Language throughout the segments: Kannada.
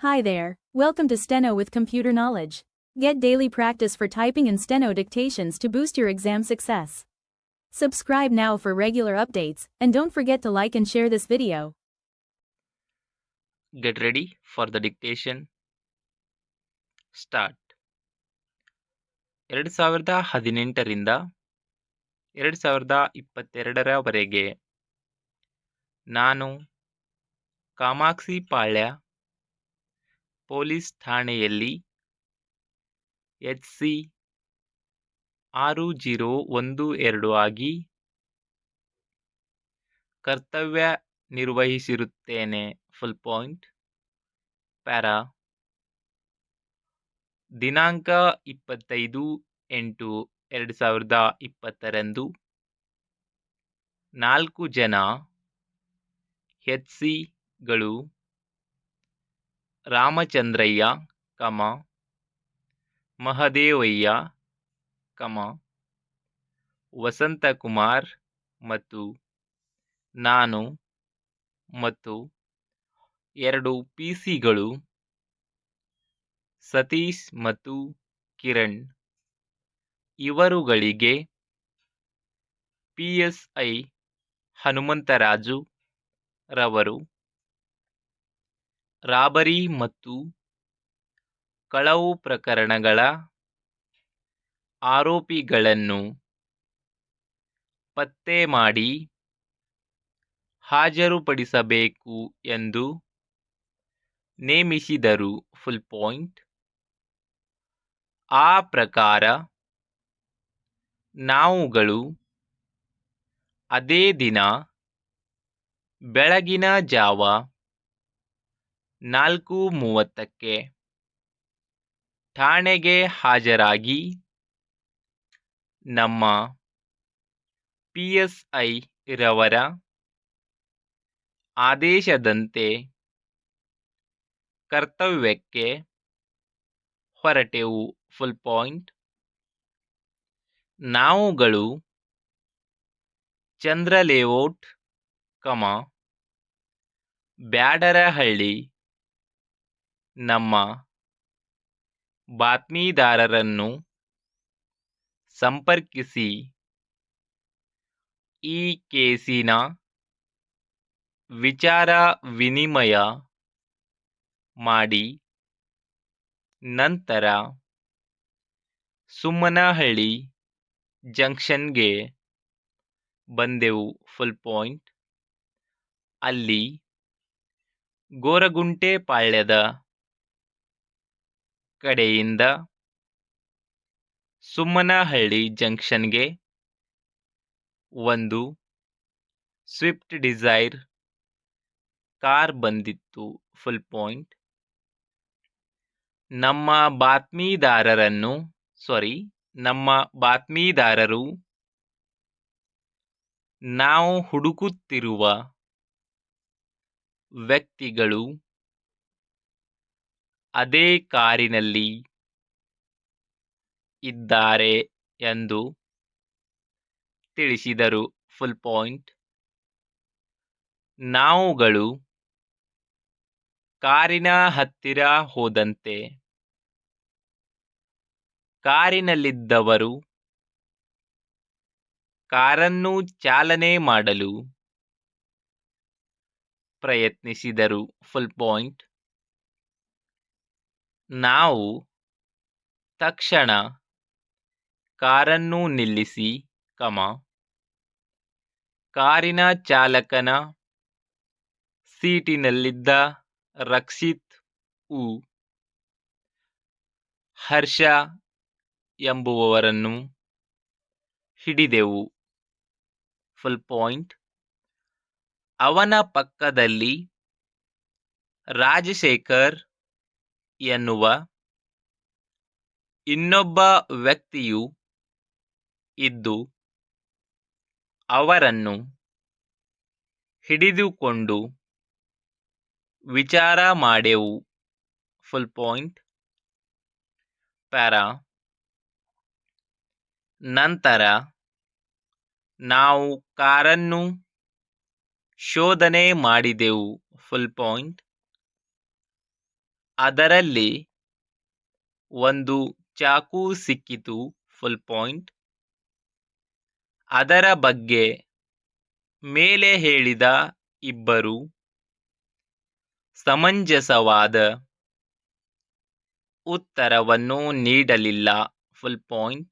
Hi there, welcome to Steno with Computer Knowledge. Get daily practice for typing and steno dictations to boost your exam success. Subscribe now for regular updates, and don't forget to like and share this video. Get ready for the dictation. Start ಎರಡು ಸಾವಿರದ ಹದಿನೆಂಟರಿಂದ ಎರಡು ಸಾವಿರದ ಇಪ್ಪತ್ತೆರಡರವರೆಗೆ ನಾನು ಕಾಮಾಕ್ಷಿ ಪಾಳ್ಯ ಪೊಲೀಸ್ ಠಾಣೆಯಲ್ಲಿ ಎಚ್ ಸಿ ಆರು ಜೀರೋ ಒಂದು ಎರಡು ಆಗಿ ಕರ್ತವ್ಯ ನಿರ್ವಹಿಸಿರುತ್ತೇನೆ. Full point para. ದಿನಾಂಕ ಇಪ್ಪತ್ತೈದು ಎಂಟು ಎರಡು ಸಾವಿರದ ಇಪ್ಪತ್ತರಂದು ನಾಲ್ಕು ಜನ ಎಚ್ ಸಿಗಳು ರಾಮಚಂದ್ರಯ್ಯ, ಕಮ. ಮಹದೇವಯ್ಯ, ಕಮ. ವಸಂತಕುಮಾರ್ ಮತ್ತು ನಾನು ಮತ್ತು ಎರಡು ಪಿ ಸಿಗಳು ಸತೀಶ್ ಮತ್ತು ಕಿರಣ್. ಇವರುಗಳಿಗೆ ಪಿ ಎಸ್ ಐ ಹನುಮಂತರಾಜು ರವರು ರಾಬರಿ ಮತ್ತು ಕಳವು ಪ್ರಕರಣಗಳ ಆರೋಪಿಗಳನ್ನು ಪತ್ತೆ ಮಾಡಿ ಹಾಜರುಪಡಿಸಬೇಕು ಎಂದು ನೇಮಿಸಿದರು. Full point. ಆ ಪ್ರಕಾರ ನಾವುಗಳು ಅದೇ ದಿನ ಬೆಳಗಿನ ಜಾವ ನಾಲ್ಕು ಮೂವತ್ತಕ್ಕೆ ಠಾಣೆಗೆ ಹಾಜರಾಗಿ ನಮ್ಮ ಪಿ ಎಸ್ ಐ ರವರ ಆದೇಶದಂತೆ ಕರ್ತವ್ಯಕ್ಕೆ ಹೊರಟೆವು. ಫುಲ್ ಪಾಯಿಂಟ್ ನಾವುಗಳು ಚಂದ್ರ ಲೇಔಟ್ ಕಮ ಬ್ಯಾಡರಹಳ್ಳಿ ನಮ್ಮ ಬಾತ್ಮೀದಾರರನ್ನು ಸಂಪರ್ಕಿಸಿ ಈ ಕೇಸಿನ ವಿಚಾರ ವಿನಿಮಯ ಮಾಡಿ ನಂತರ ಸುಮ್ಮನಹಳ್ಳಿ ಜಂಕ್ಷನ್ಗೆ ಬಂದೆವು ಫುಲ್ ಪಾಯಿಂಟ್ ಅಲ್ಲಿ ಗೋರಗುಂಟೆ ಪಾಳ್ಯದ ಕಡೆಯಿಂದ ಸುಮ್ಮನಹಳ್ಳಿ ಜಂಕ್ಷನ್ಗೆ ಒಂದು ಸ್ವಿಫ್ಟ್ ಡಿಸೈರ್ ಕಾರ್ ಬಂದಿತ್ತು ಫುಲ್ ಪಾಯಿಂಟ್. ನಮ್ಮ ಬಾತ್ಮೀದಾರರನ್ನು, ಸಾರಿ, ನಮ್ಮ ಬಾತ್ಮೀದಾರರು ನಾವು ಹುಡುಕುತ್ತಿರುವ ವ್ಯಕ್ತಿಗಳು ಅದೇ ಕಾರಿನಲ್ಲಿ ಇದ್ದಾರೆ ಎಂದು ತಿಳಿಸಿದರು. ಫುಲ್ ಪಾಯಿಂಟ್ ನಾವುಗಳು ಕಾರಿನ ಹತ್ತಿರ ಹೋದಂತೆ ಕಾರಿನಲ್ಲಿದ್ದವರು ಕಾರನ್ನು ಚಾಲನೆ ಮಾಡಲು ಪ್ರಯತ್ನಿಸಿದರು. ಫುಲ್ ಪಾಯಿಂಟ್ ನಾವು ತಕ್ಷಣ ಕಾರನ್ನು ನಿಲ್ಲಿಸಿ, ಕಮ, ಕಾರಿನ ಚಾಲಕನ ಸೀಟಿನಲ್ಲಿದ್ದ ರಕ್ಷಿತ್ ಉ. ಹರ್ಷ ಎಂಬುವವರನ್ನು ಹಿಡಿದೆವು. ಫುಲ್ ಪಾಯಿಂಟ್ ಅವನ ಪಕ್ಕದಲ್ಲಿ ರಾಜಶೇಖರ್ ಎನ್ನುವ ಇನ್ನೊಬ್ಬ ವ್ಯಕ್ತಿಯು ಇದ್ದು ಅವರನ್ನು ಹಿಡಿದುಕೊಂಡು ವಿಚಾರ ಮಾಡೆವು ಫುಲ್ ಪಾಯಿಂಟ್ ಪ್ಯಾರಾ ನಂತರ ನಾವು ಕಾರನ್ನು ಶೋಧನೆ ಮಾಡಿದೆವು. ಫುಲ್ ಪಾಯಿಂಟ್ ಅದರಲ್ಲಿ ಒಂದು ಚಾಕು ಸಿಕ್ಕಿತು ಫುಲ್ ಪಾಯಿಂಟ್ ಅದರ ಬಗ್ಗೆ ಮೇಲೆ ಹೇಳಿದ ಇಬ್ಬರು ಸಮಂಜಸವಾದ ಉತ್ತರವನ್ನು ನೀಡಲಿಲ್ಲ ಫುಲ್ ಪಾಯಿಂಟ್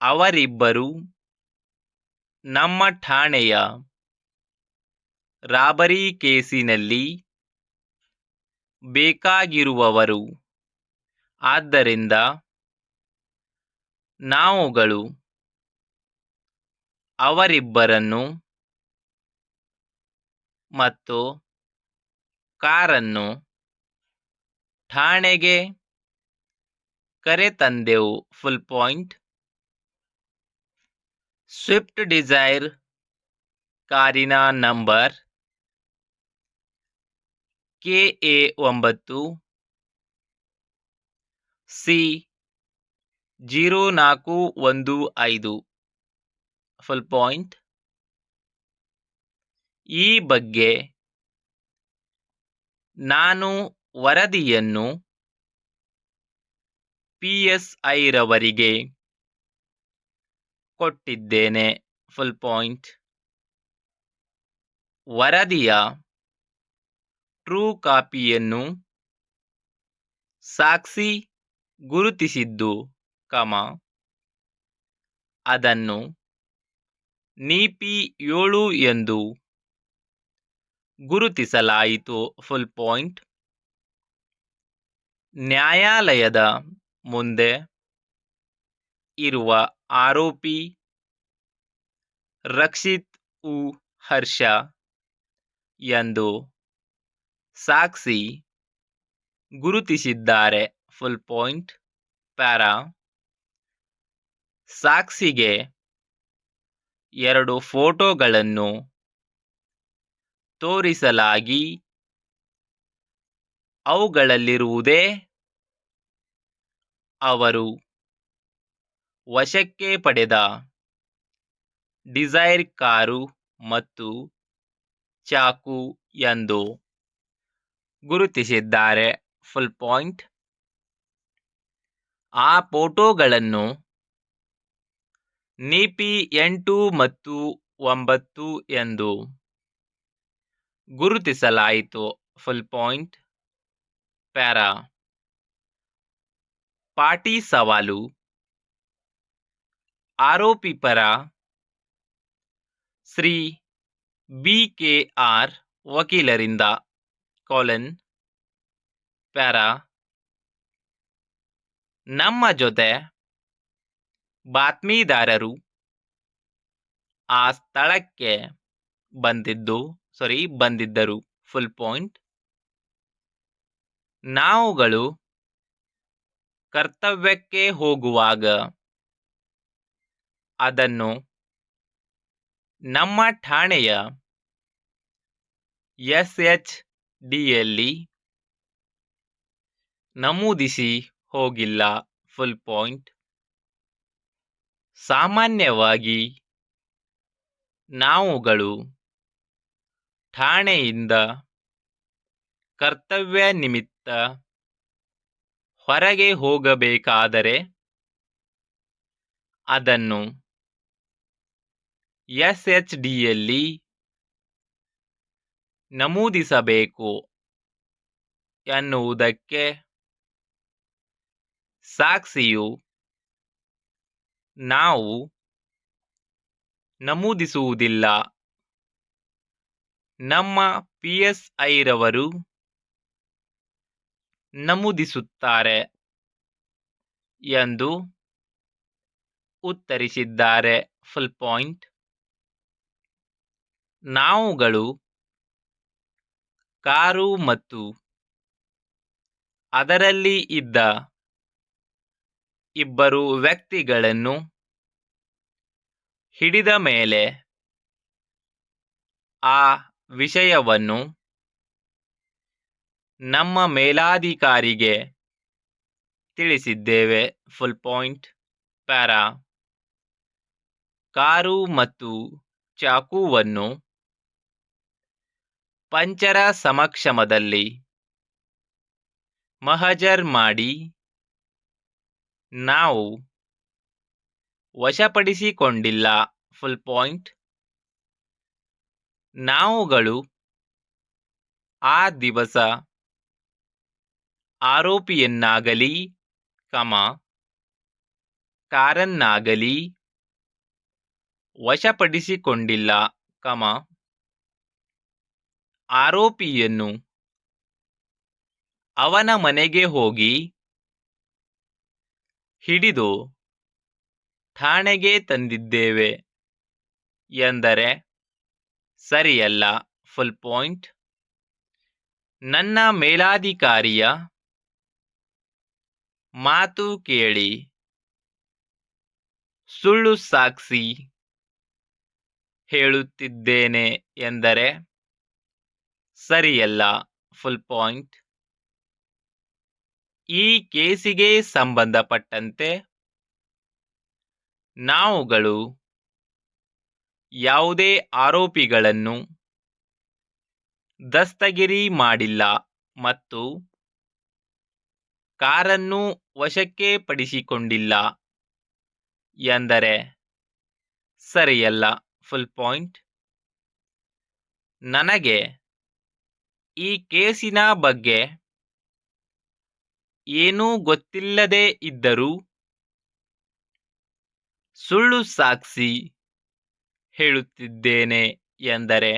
ಅವರಿಬ್ಬರು ನಮ್ಮ ಠಾಣೆಯ ರಾಬರಿ ಕೇಸಿನಲ್ಲಿ ಬೇಕಾಗಿರುವವರು. ಆದ್ದರಿಂದ ನಾವುಗಳು ಅವರಿಬ್ಬರನ್ನು ಮತ್ತು ಕಾರನ್ನು ಠಾಣೆಗೆ ಕರೆತಂದೆವು. ಫುಲ್ ಪಾಯಿಂಟ್ ಸ್ವಿಫ್ಟ್ ಡಿಸೈರ್ ಕಾರಿನ ನಂಬರ್ ಕೆ, ಎ, ಒಂಬತ್ತು. ಸಿ, ಜೀರೋ, ನಾಲ್ಕು, ಒಂದು, ಐದು. ಫುಲ್ ಪಾಯಿಂಟ್ ಈ ಬಗ್ಗೆ ನಾನು ವರದಿಯನ್ನು ಪಿ ಎಸ್ ಐರವರಿಗೆ ಕೊಟ್ಟಿದ್ದೇನೆ. ಫುಲ್ ಪಾಯಿಂಟ್ ವರದಿಯ ಟ್ರೂ ಕಾಪಿಯನ್ನು ಸಾಕ್ಷಿ ಗುರುತಿಸಿದ್ದು, ಕಮ, ಅದನ್ನು ನೀಪಿ ಏಳು ಎಂದು ಗುರುತಿಸಲಾಯಿತು. ಫುಲ್ ಪಾಯಿಂಟ್ ನ್ಯಾಯಾಲಯದ ಮುಂದೆ ಇರುವ ಆರೋಪಿ ರಕ್ಷಿತ್ ಉ ಹರ್ಷ ಎಂದು ಸಾಕ್ಷಿ ಗುರುತಿಸಿದ್ದಾರೆ. ಫುಲ್ ಪಾಯಿಂಟ್ ಪ್ಯಾರಾ ಸಾಕ್ಷಿಗೆ ಎರಡು ಫೋಟೋಗಳನ್ನು ತೋರಿಸಲಾಗಿ ಅವುಗಳಲ್ಲಿರುವುದೇ ಅವರು ವಶಕ್ಕೆ ಪಡೆದ ಡಿಸೈರ್ ಕಾರು ಮತ್ತು ಚಾಕು ಎಂದು ಗುರುತಿಸಿದ್ದಾರೆ. ಫುಲ್ ಪಾಯಿಂಟ್ ಆ ಫೋಟೋಗಳನ್ನು ನೀಪಿ ಎಂಟು ಮತ್ತು ಒಂಬತ್ತು ಎಂದು ಗುರುತಿಸಲಾಯಿತು. Full point para. ಪಾಟಿ ಸವಾಲು. ಆರೋಪಿ ಪರ ಶ್ರೀ ಬಿ ಕೆ ಆರ್ ವಕೀಲರಿಂದ ಕಾಲನ್, ಪ್ಯಾರಾ, ನಮ್ಮ ಜೊತೆ ಬಾತ್ಮೀದಾರರು ಆ ಸ್ಥಳಕ್ಕೆ ಬಂದಿದ್ದು ಸಾರಿ ಬಂದಿದ್ದರು. ಫುಲ್ ಪಾಯಿಂಟ್ ನಾವುಗಳು ಕರ್ತವ್ಯಕ್ಕೆ ಹೋಗುವಾಗ ಅದನ್ನು ನಮ್ಮ ಠಾಣೆಯ ಎಸ್ ಎಚ್ ಡಿಯಲ್ಲಿ ನಮೂದಿಸಿ ಹೋಗಿಲ್ಲ ಫುಲ್ ಪಾಯಿಂಟ್ ಸಾಮಾನ್ಯವಾಗಿ ನಾವುಗಳು ಠಾಣೆಯಿಂದ ಕರ್ತವ್ಯ ನಿಮಿತ್ತ ಹೊರಗೆ ಹೋಗಬೇಕಾದರೆ ಅದನ್ನು ಎಸ್ ಎಚ್ ಡಿಯಲ್ಲಿ ನಮೂದಿಸಬೇಕು ಎನ್ನುವುದಕ್ಕೆ ಸಾಕ್ಷಿಯು ನಾವು ನಮೂದಿಸುವುದಿಲ್ಲ. ನಮ್ಮ ಪಿ ಎಸ್ ಐರವರು ನಮೂದಿಸುತ್ತಾರೆ ಎಂದು ಉತ್ತರಿಸಿದ್ದಾರೆ. ಫುಲ್ ಪಾಯಿಂಟ್ ನಾವುಗಳು ಕಾರು ಮತ್ತು ಅದರಲ್ಲಿ ಇದ್ದ ಇಬ್ಬರು ವ್ಯಕ್ತಿಗಳನ್ನು ಹಿಡಿದ ಮೇಲೆ ಆ ವಿಷಯವನ್ನು ನಮ್ಮ ಮೇಲಾಧಿಕಾರಿಗೆ ತಿಳಿಸಿದ್ದೇವೆ. ಫುಲ್ ಪಾಯಿಂಟ್ ಪ್ಯಾರಾ ಕಾರು ಮತ್ತು ಚಾಕುವನ್ನು ಪಂಚರ ಸಮಕ್ಷಮದಲ್ಲಿ ಮಹಜರ್ ಮಾಡಿ ನಾವು ವಶಪಡಿಸಿಕೊಂಡಿಲ್ಲ. ಫುಲ್ ಪಾಯಿಂಟ್ ನಾವುಗಳು ಆ ದಿವಸ ಆರೋಪಿಯನ್ನಾಗಲಿ, ಕಮ, ಕಾರನ್ನಾಗಲಿ ವಶಪಡಿಸಿಕೊಂಡಿಲ್ಲ, ಕಮ ಆರೋಪಿಯನ್ನು ಅವನ ಮನೆಗೆ ಹೋಗಿ ಹಿಡಿದು ಠಾಣೆಗೆ ತಂದಿದ್ದೇವೆ ಎಂದರೆ ಸರಿಯಲ್ಲ. ಫುಲ್ ಪಾಯಿಂಟ್ ನನ್ನ ಮೇಲಾಧಿಕಾರಿಯ ಮಾತು ಕೇಳಿ ಸುಳ್ಳು ಸಾಕ್ಷಿ ಹೇಳುತ್ತಿದ್ದೇನೆ ಎಂದರೆ ಸರಿಯಲ್ಲ. ಫುಲ್ ಪಾಯಿಂಟ್ ಈ ಕೇಸಿಗೆ ಸಂಬಂಧಪಟ್ಟಂತೆ ನಾವುಗಳು ಯಾವುದೇ ಆರೋಪಿಗಳನ್ನು ದಸ್ತಗಿರಿ ಮಾಡಿಲ್ಲ ಮತ್ತು ಕಾರನ್ನು ವಶಕ್ಕೆ ಪಡಿಸಿಕೊಂಡಿಲ್ಲ ಎಂದರೆ ಸರಿಯಲ್ಲ. ಫುಲ್ ಪಾಯಿಂಟ್ ನನಗೆ ಈ ಕೇಸಿನ ಬಗ್ಗೆ ಏನೂ ಗೊತ್ತಿಲ್ಲದೆ ಇದ್ದರೂ ಸುಳ್ಳು ಸಾಕ್ಷಿ ಹೇಳುತ್ತಿದ್ದೇನೆ ಎಂದರೆ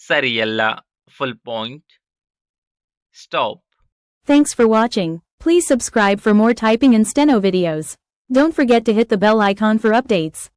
ಸರಿಯಲ್ಲ full point stop thanks for watching Please subscribe for more typing and steno videos. Don't forget to hit the bell icon for updates.